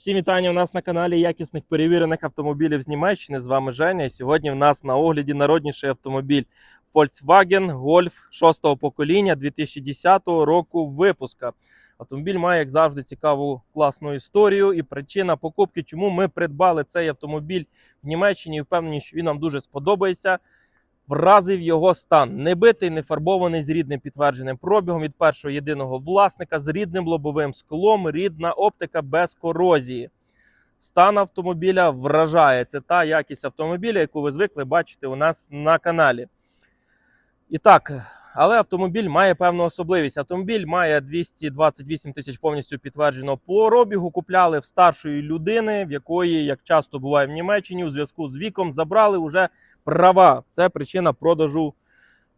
Всім вітання у нас на каналі якісних перевірених автомобілів з Німеччини. З вами Женя. Сьогодні в нас на огляді народніший автомобіль Volkswagen Golf 6 покоління 2010 року випуска. Автомобіль має, як завжди, цікаву класну історію і причина покупки, чому ми придбали цей автомобіль в Німеччині. Впевнені, що він нам дуже сподобається. Вразив його стан. Не битий, не фарбований з рідним підтвердженим пробігом від першого єдиного власника з рідним лобовим склом, рідна оптика без корозії. Стан автомобіля вражає. Це та якість автомобіля, яку ви звикли бачити у нас на каналі. І так, але автомобіль має певну особливість. Автомобіль має 228 тисяч повністю підтвердженого пробігу. Купляли в старшої людини, в якої, як часто буває в Німеччині, у зв'язку з віком забрали вже права. Це причина продажу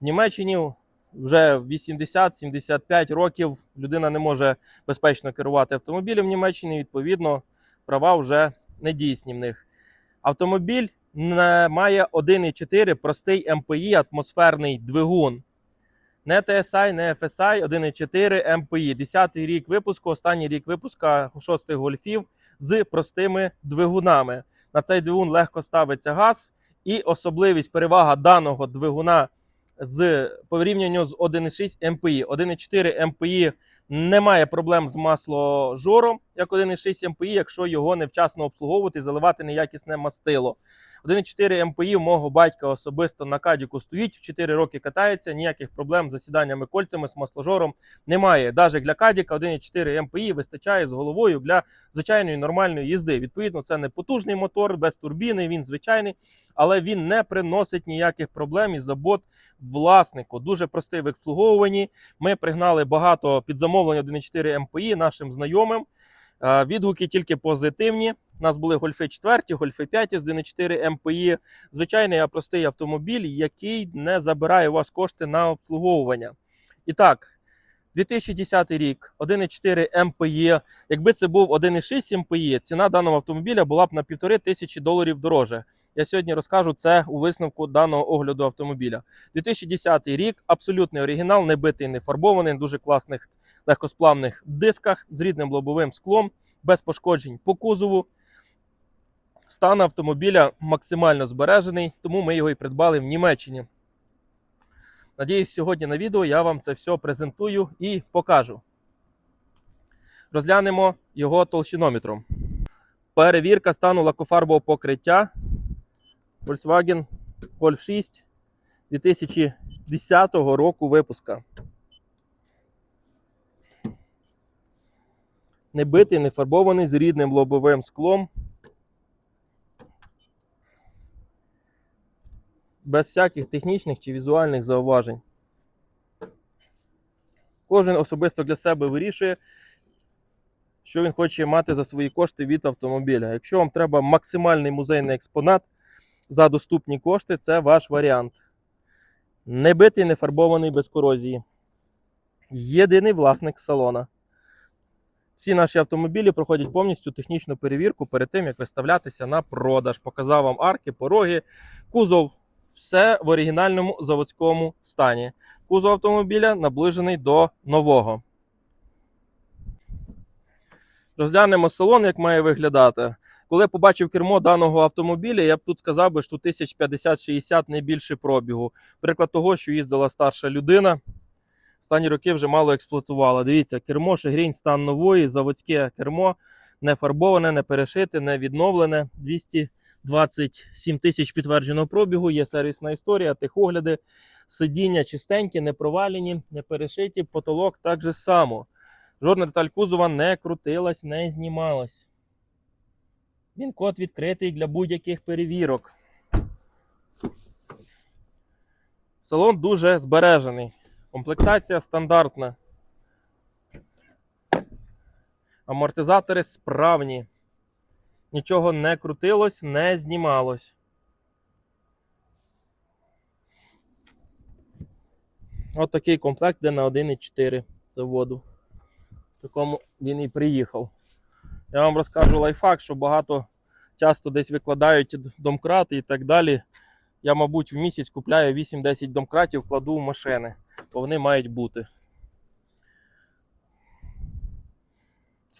в Німеччині. Вже 80-75 років людина не може безпечно керувати автомобілем в Німеччині. Відповідно, права вже не дійсні в них. Автомобіль має 1,4 простий МПІ, атмосферний двигун. Не TSI, не FSI, 1,4 МПІ. 10-й рік випуску, останній рік випуска 6 гольфів з простими двигунами. На цей двигун легко ставиться газ. І особливість перевага даного двигуна з порівнянню з 1,6 МПІ. 1,4 МПІ не має проблем з масложором, як 1,6 МПІ, якщо його невчасно обслуговувати і заливати неякісне мастило. 1,4 МПІ у мого батька особисто на кадіку стоїть, в 4 роки катається, ніяких проблем з засіданнями кольцями, з масложором немає. Навіть для кадіка 1,4 МПІ вистачає з головою для звичайної нормальної їзди. Відповідно, це не потужний мотор без турбіни, він звичайний, але він не приносить ніяких проблем і забот власнику. Дуже простий в обслуговуванні. Ми пригнали багато під замовлення 1,4 МПІ нашим знайомим. Е, Відгуки тільки позитивні. У нас були гольфи 4, гольфи 5 з 1,4 МПІ. Звичайний простий автомобіль, який не забирає у вас кошти на обслуговування. І так, 2010 рік, 1,4 МПІ. Якби це був 1,6 МПІ, ціна даного автомобіля була б на півтори тисячі доларів дороже. Я сьогодні розкажу це у висновку даного огляду автомобіля. 2010 рік, абсолютний оригінал, не битий, не фарбований, дуже класних легкосплавних дисках з рідним лобовим склом, без пошкоджень по кузову. Стан автомобіля максимально збережений, тому ми його і придбали в Німеччині. Надіюсь, сьогодні на відео я вам це все презентую і покажу. Розглянемо його толщинометром. Перевірка стану лакофарбового покриття Volkswagen Golf 6 2010 року випуска. Не битий, не фарбований з рідним лобовим склом. Без всяких технічних чи візуальних зауважень. Кожен особисто для себе вирішує, що він хоче мати за свої кошти від автомобіля. Якщо вам треба максимальний музейний експонат за доступні кошти, це ваш варіант. Не битий, не фарбований без корозії. Єдиний власник салона. Всі наші автомобілі проходять повністю технічну перевірку перед тим, як виставлятися на продаж. Показав вам арки, пороги, кузов. Все в оригінальному заводському стані. Кузов автомобіля наближений до нового. Розглянемо салон, як має виглядати. Коли я побачив кермо даного автомобіля, я б тут сказав би, що 1050-60 не більше пробігу. Приклад того, що їздила старша людина. Останні роки вже мало експлуатувала. Дивіться, кермо, шегрінь, стан нової, заводське кермо, не фарбоване, не перешите, не відновлене. 227 тисяч підтвердженого пробігу, є сервісна історія, техогляди, сидіння чистенькі, не провалені, не перешиті, потолок так же само. Жодна деталь кузова не крутилась, не знімалась. Він код відкритий для будь-яких перевірок. Салон дуже збережений. Комплектація стандартна. Амортизатори справні. Нічого не крутилось, не знімалось. От такий комплект, де на 1,4 заводу. В такому він і приїхав. Я вам розкажу лайфхак, що багато часто десь викладають домкрати і так далі. Я, мабуть, в місяць купляю 8-10 домкратів, кладу в машини, бо вони мають бути.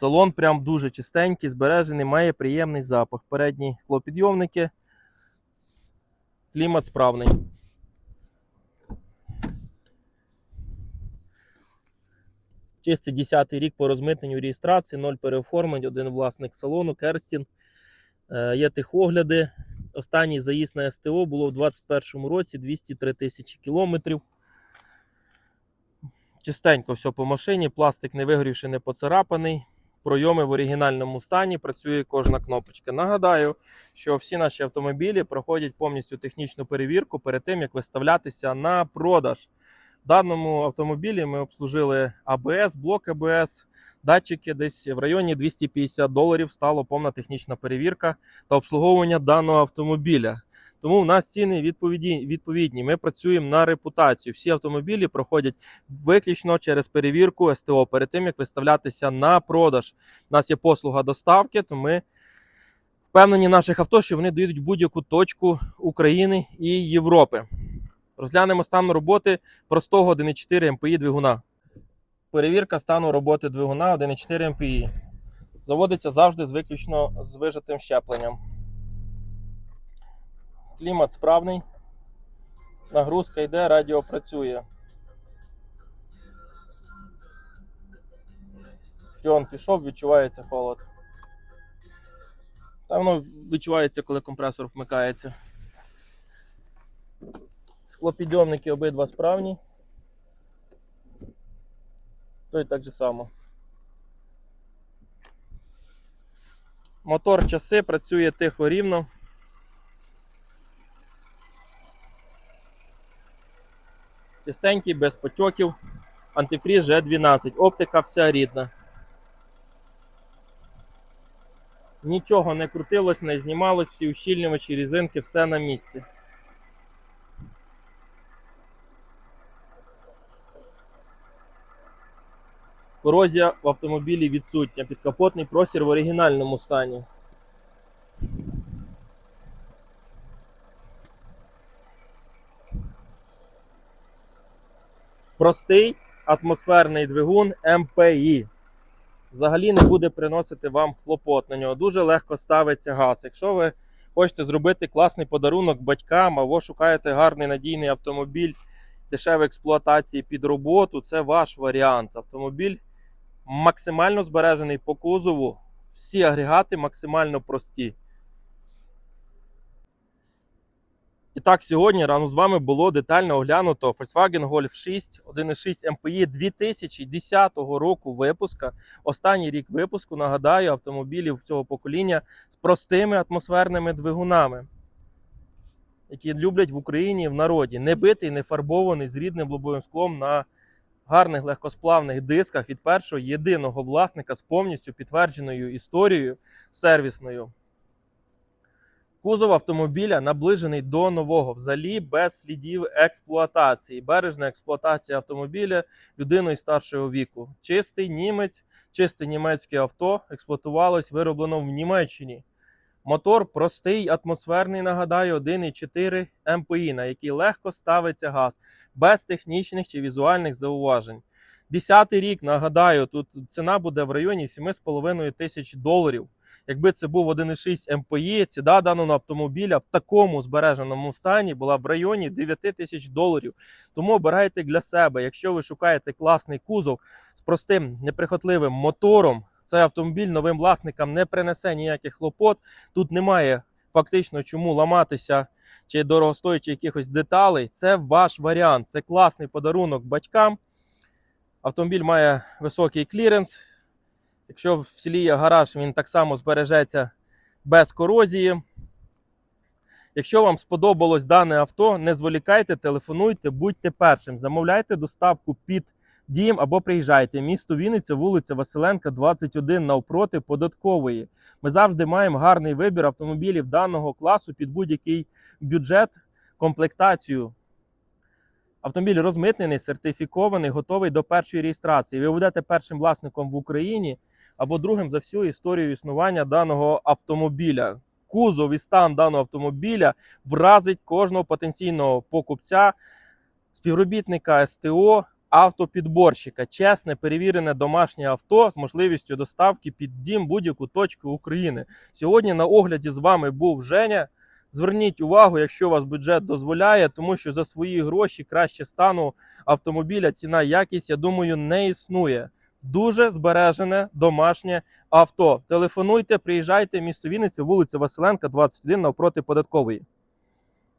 Салон прям дуже чистенький, збережений, має приємний запах. Передні склопідйомники. Клімат справний. Чистий 10 рік по розмитненню реєстрації, 0 переоформлень, один власник салону, Керстін. Е, Є тихогляди. Останній заїзд на СТО було в 2021 році 203 тисячі кілометрів. Чистенько все по машині, пластик не вигорівши, не поцарапаний. Пройоми в оригінальному стані, працює кожна кнопочка. Нагадаю, що всі наші автомобілі проходять повністю технічну перевірку перед тим, як виставлятися на продаж. В даному автомобілі ми обслужили АБС, блок АБС, датчики десь в районі 250 доларів стала повна технічна перевірка та обслуговування даного автомобіля. Тому в нас ціни відповідні. Ми працюємо на репутацію. Всі автомобілі проходять виключно через перевірку СТО перед тим, як виставлятися на продаж. У нас є послуга доставки, то ми впевнені наших авто, що вони доїдуть будь-яку точку України і Європи. Розглянемо стан роботи простого 1.4 МПІ двигуна. Перевірка стану роботи двигуна 1.4 МПІ. Заводиться завжди з виключно з вижатим щепленням. Клімат справний. Нагрузка йде, радіо працює. Фріон пішов, відчувається холод. Та воно відчувається, коли компресор вмикається. Склопідйомники обидва справні. Той так же само. Мотор часи працює тихо рівно. Чистенький, без потьоків. Антифріз G12. Оптика вся рідна. Нічого не крутилось, не знімалось, всі ущільнювачі, різинки, все на місці. Корозія в автомобілі відсутня. Підкапотний простір в оригінальному стані. Простий атмосферний двигун МПІ. Взагалі не буде приносити вам хлопот на нього. Дуже легко ставиться газ. Якщо ви хочете зробити класний подарунок батькам, або шукаєте гарний надійний автомобіль дешевої експлуатації під роботу, це ваш варіант. Автомобіль максимально збережений по кузову. Всі агрегати максимально прості. І так, сьогодні рано з вами було детально оглянуто Volkswagen Golf 6 1.6 MPI 2010 року випуска. Останній рік випуску, нагадаю, автомобілів цього покоління з простими атмосферними двигунами, які люблять в Україні в народі. Не битий, не фарбований з рідним лобовим склом на гарних легкосплавних дисках від першого єдиного власника з повністю підтвердженою історією сервісною. Кузов автомобіля наближений до нового, взагалі без слідів експлуатації. Бережна експлуатація автомобіля людиною старшого віку. Чистий німець, чисте німецьке авто експлуатувалось, вироблено в Німеччині. Мотор простий, атмосферний, нагадаю, 1,4 МПІ, на який легко ставиться газ, без технічних чи візуальних зауважень. Десятий рік, нагадаю, тут ціна буде в районі 7,5 тисяч доларів. Якби це був 1,6 МПІ, ціна даного автомобіля в такому збереженому стані була в районі 9 тисяч доларів. Тому обирайте для себе, якщо ви шукаєте класний кузов з простим неприхотливим мотором, цей автомобіль новим власникам не принесе ніяких хлопот. Тут немає фактично чому ламатися чи дорогостоячи якихось деталей. Це ваш варіант. Це класний подарунок батькам. Автомобіль має високий кліренс. Якщо в селі є гараж, він так само збережеться без корозії. Якщо вам сподобалось дане авто, не зволікайте, телефонуйте, будьте першим. Замовляйте доставку під дім або приїжджайте. Місто Вінниця, вулиця Василенка, 21 навпроти податкової. Ми завжди маємо гарний вибір автомобілів даного класу під будь-який бюджет, комплектацію. Автомобіль розмитнений, сертифікований, готовий до першої реєстрації. Ви будете першим власником в Україні або другим за всю історію існування даного автомобіля. Кузов і стан даного автомобіля вразить кожного потенційного покупця, співробітника СТО автопідборщика. Чесне, перевірене домашнє авто з можливістю доставки під дім будь-яку точку України. Сьогодні на огляді з вами був Женя. Зверніть увагу, якщо у вас бюджет дозволяє, тому що за свої гроші краще стану автомобіля, ціна, якість, я думаю, не існує. Дуже збережене домашнє авто. Телефонуйте, приїжджайте, місто Вінниця, вулиця Василенка, 21 навпроти податкової.